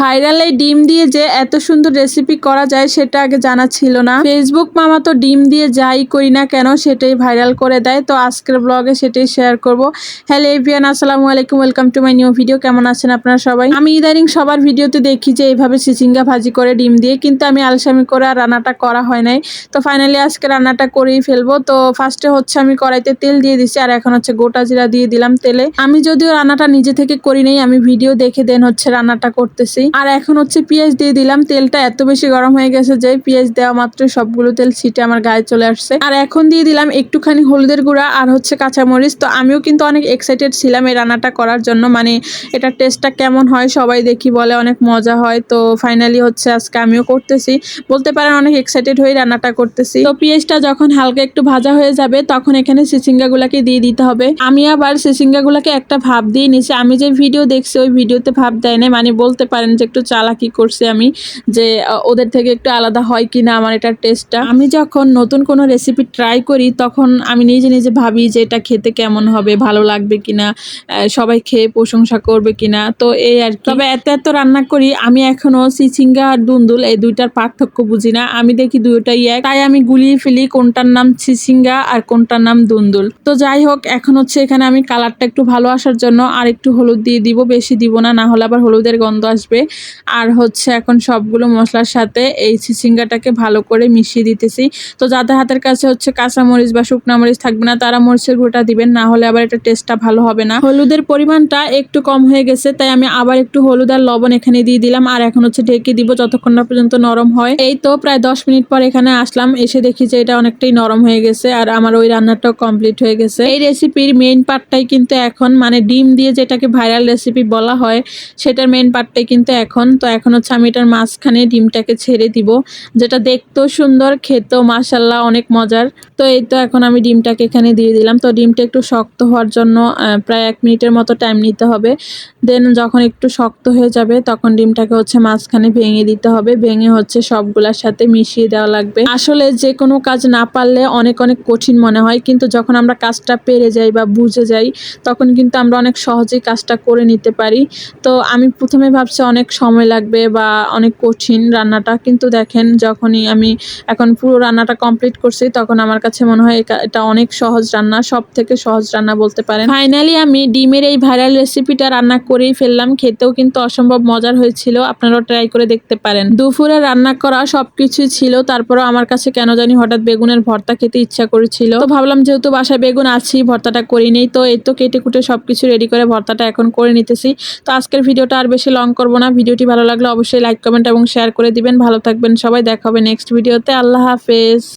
Viral এই ডিম দিয়ে যে এত সুন্দর রেসিপি করা যায় সেটা আগে জানা ছিল না। ফেসবুক মামা তো ডিম দিয়ে যাই করি না কেন সেটাই ভাইরাল করে দেয়। তো আজকের ব্লগে সেটাই শেয়ার করব। হ্যালো এভিয়ান আসসালামু আলাইকুম welcome to my new video কেমন আছেন আপনারা সবাই? আমি ইদানিং সবার ভিডিওতে দেখি যে এইভাবে চিচিঙ্গা ভাজি করে ডিম দিয়ে, কিন্তু আমি আলসামি করে আর রান্নাটা করা হয় নাই। তো ফাইনালি আজকে রান্নাটা করেই ফেলব। তো ফার্স্টে হচ্ছে আমি কড়াইতে তেল দিয়ে দিচ্ছি আর এখন হচ্ছে গোটা জিরা দিয়ে দিলাম তেলে। আমি যদিও রান্নাটা নিজে থেকে করি নাই, আমি ভিডিও দেখে দেন হচ্ছে রান্নাটা করতেছি। আর এখন হচ্ছে পেঁয়াজ দিয়ে দিলাম। তেলটা এত বেশি গরম হয়ে গেছে যে পেঁয়াজ দেওয়া মাত্র সবগুলো তেল ছিটে আমার গায়ে চলে আসছে। আর এখন দিয়ে দিলাম একটুখানি হলুদের গুঁড়া আর হচ্ছে কাঁচামরিচ। তো আমিও কিন্তু অনেক এক্সাইটেড ছিলাম এই রান্নাটা করার জন্য। মানে এটার টেস্টটা কেমন হয় সবাই দেখি বলে অনেক মজা হয়। তো ফাইনালি হচ্ছে আজকে আমিও করতেছি। বলতে পারেন অনেক এক্সাইটেড হয়ে রান্নাটা করতেছি। তো পেঁয়াজটা যখন হালকা একটু ভাজা হয়ে যাবে তখন এখানে সিসিঙ্গাগুলাকে দিয়ে দিতে হবে। আমি আবার সিসিঙ্গাগুলাকে একটা ভাব দিয়ে নিছি। আমি যে ভিডিও দেখছি ওই ভিডিওতে ভাব দেয় না মানে বলতে পারেন যে একটু চালাকি করছি আমি, যে ওদের থেকে একটু আলাদা হয় কি না আমার এটার টেস্টটা আমি যখন নতুন কোনো রেসিপি ট্রাই করি, তখন আমি নিজে নিজে ভাবি যে এটা খেতে কেমন হবে, ভালো লাগবে কি না সবাই খেয়ে প্রশংসা করবে কি না তো এই আর তবে এত এত রান্না করি, আমি এখনও চিচিঙ্গা আর দুন্দুল এই দুইটার পার্থক্য বুঝি না। আমি দেখি দুইটাই এক। তাই আমি গুলিয়ে ফেলি কোনটার নাম চিচিঙ্গা আর কোনটার নাম দুন্দুল। তো যাই হোক, এখন হচ্ছে এখানে আমি কালারটা একটু ভালো আসার জন্য আর একটু হলুদ দিয়ে দিব, বেশি দিব না না হলে আবার হলুদের গন্ধ আসবে। আর হচ্ছে এখন সবগুলো মশলার সাথে এই চিচিঙ্গাটাকে ভালো করে মিশিয়ে দিতেছি। তো যাদের হাতের কাছে হচ্ছে কাঁচা মরিচ বা শুকনা মরিচ থাকবে না, তারা মরিচের গুঁড়োটা দিবেন, না হলে আবার এটা টেস্টটা ভালো হবে না। হলুদের পরিমাণটা একটু কম হয়ে গেছে, তাই আমি আবার একটু হলুদ আর লবণ এখানে দিয়ে দিলাম, আর এখন হচ্ছে ঢেকে দিব যতক্ষণ না পর্যন্ত নরম হয়। এই তো প্রায় দশ মিনিট পর এখানে আসলাম, এসে দেখি যে এটা অনেকটাই নরম হয়ে গেছে, আর আমার ওই রান্নাটাও কমপ্লিট হয়ে গেছে। এই রেসিপির মেইন পার্টটাই কিন্তু এখন মানে ডিম দিয়ে যেটাকে ভাইরাল রেসিপি বলা হয়, সেটার মেইন পার্টটাই কিন্তু এখন, তো এখন হচ্ছে আমি এটার মাঝখানে ডিমটাকে ছেড়ে দিব। যেটা দেখতেও সুন্দর, খেতেও মাসাল্লাহ অনেক মজার। তো এই তো এখন আমি ডিমটাকে এখানে দিয়ে দিলাম। তো ডিমটা একটু শক্ত হওয়ার জন্য প্রায় এক মিনিটের মতো টাইম নিতে হবে। দেন যখন একটু শক্ত হয়ে যাবে, তখন ডিমটাকে হচ্ছে মাঝখানে ভেঙে দিতে হবে। ভেঙে হচ্ছে সবগুলার সাথে মিশিয়ে দেওয়া লাগবে। আসলে যে কোনো কাজ না পারলে অনেক অনেক কঠিন মনে হয়। কিন্তু যখন আমরা কাজটা পেরে যাই বা বুঝে যাই, তখন কিন্তু আমরা অনেক সহজেই কাজটা করে নিতে পারি। তো আমি প্রথমে ভাবছি অনেক সময় লাগবে বা অনেক কঠিন রান্নাটা। কিন্তু দেখেন, যখনই আমি এখন পুরো রান্নাটা কমপ্লিট করছি, তখন আমার কাছে মনে হয় এটা অনেক সহজ রান্না সব থেকে সহজ রান্না বলতে পারেন। ফাইনালি আমি ডিমের এই ভাইরাল রেসিপিটা রান্না করেই ফেললাম। খেতেও কিন্তু অসম্ভব মজার হয়েছিল, আপনারাও ট্রাই করে দেখতে পারেন। দুপুরে রান্না করা সব সবকিছুই ছিল, তারপরও আমার কাছে কেন জানি হঠাৎ বেগুনের ভর্তা খেতে ইচ্ছা করেছিল। তো ভাবলাম, যেহেতু বাসায় বেগুন আছি, ভর্তাটা করি নেই, তো এই তো কেটে কুটে সবকিছু রেডি করে ভর্তাটা এখন করে নিতেছি। তো আজকের ভিডিওটা আর বেশি লং করব না। ভিডিওটি ভালো লাগলে অবশ্যই লাইক কমেন্ট এবং শেয়ার করে দিবেন। ভালো থাকবেন সবাই। দেখা হবে নেক্সট ভিডিওতে আল্লাহ হাফেজ।